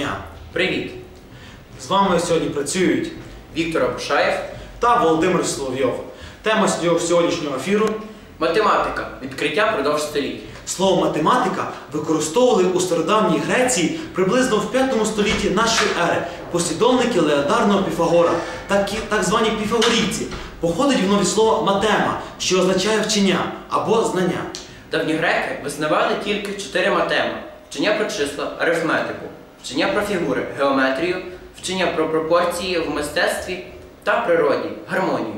дня! Привіт! З вами сьогодні працюють Віктор Абушаєв. та Володимир Соловйов. Тема сьогоднішнього ефіру Математика. Відкриття продовж століть. слово математика використовували у стародавній Греції приблизно в 5 столітті нашої ери послідовники легендарного Піфагора, такі, так звані піфагорійці. Походить воно від слова матема, що означає вчення або знання. Давні греки визнавали тільки чотири матеми: вчення про числа, арифметику, вчення про фігури, геометрію, вчення про пропорції в мистецтві та природі, гармонію,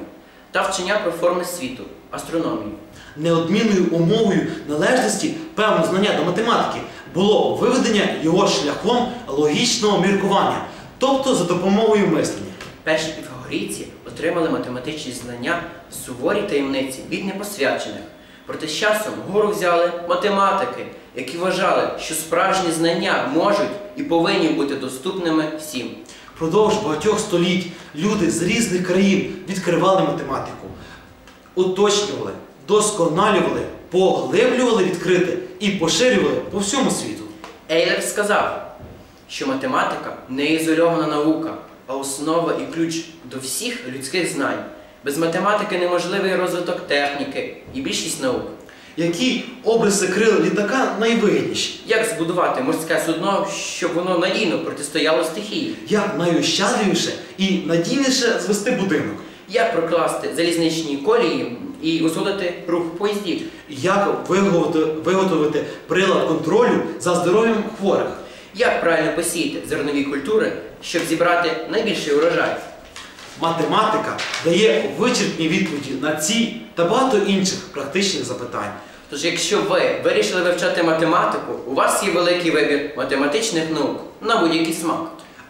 та вчення про форми світу, астрономію. Неодмінною умовою належності певного знання до математики було виведення його шляхом логічного міркування, тобто за допомогою мислення. Перші піфагорійці отримали математичні знання з суворій таємниці від непосвячених. Проте з часом вгору взяли математики, які вважали, що справжні знання можуть і повинні бути доступними всім. Впродовж багатьох століть люди з різних країн відкривали математику, уточнювали, досконалювали, поглиблювали відкрите і поширювали по всьому світу. Ейлер сказав, що математика не ізольована наука, а основа і ключ до всіх людських знань. Без математики неможливий розвиток техніки і більшість наук. Які обриси крил літака найвигідніші? Як збудувати морське судно, щоб воно надійно протистояло стихії? Як найощадливіше і надійніше звести будинок? Як прокласти залізничні колії і узгодити рух поїздів? Як виготовити, виготовити прилад контролю за здоров'ям хворих? Як правильно посіяти зернові культури, щоб зібрати найбільший урожай? Математика дає вичерпні відповіді на ці та багато інших практичних запитань. Тож, якщо ви вирішили вивчати математику, у вас є великий вибір математичних наук на будь-який смак.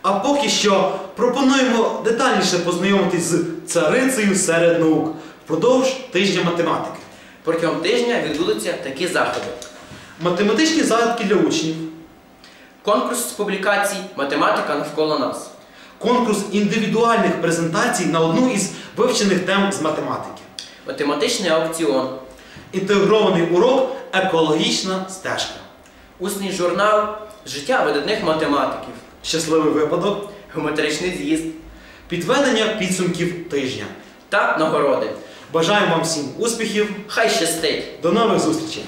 А поки що пропонуємо детальніше познайомитись з царицею серед наук впродовж тижня математики. Протягом тижня відбудуться такі заходи: Математичні загадки для учнів, конкурс з публікацій Математика навколо нас, конкурс індивідуальних презентацій на одну із вивчених тем з математики, математичний аукціон, інтегрований урок Екологічна стежка, усний журнал Життя видатних математиків, щасливий випадок, геометричний з'їзд підведення підсумків тижня. та нагороди. Бажаємо вам всім успіхів! Хай щастить! До нових зустрічей!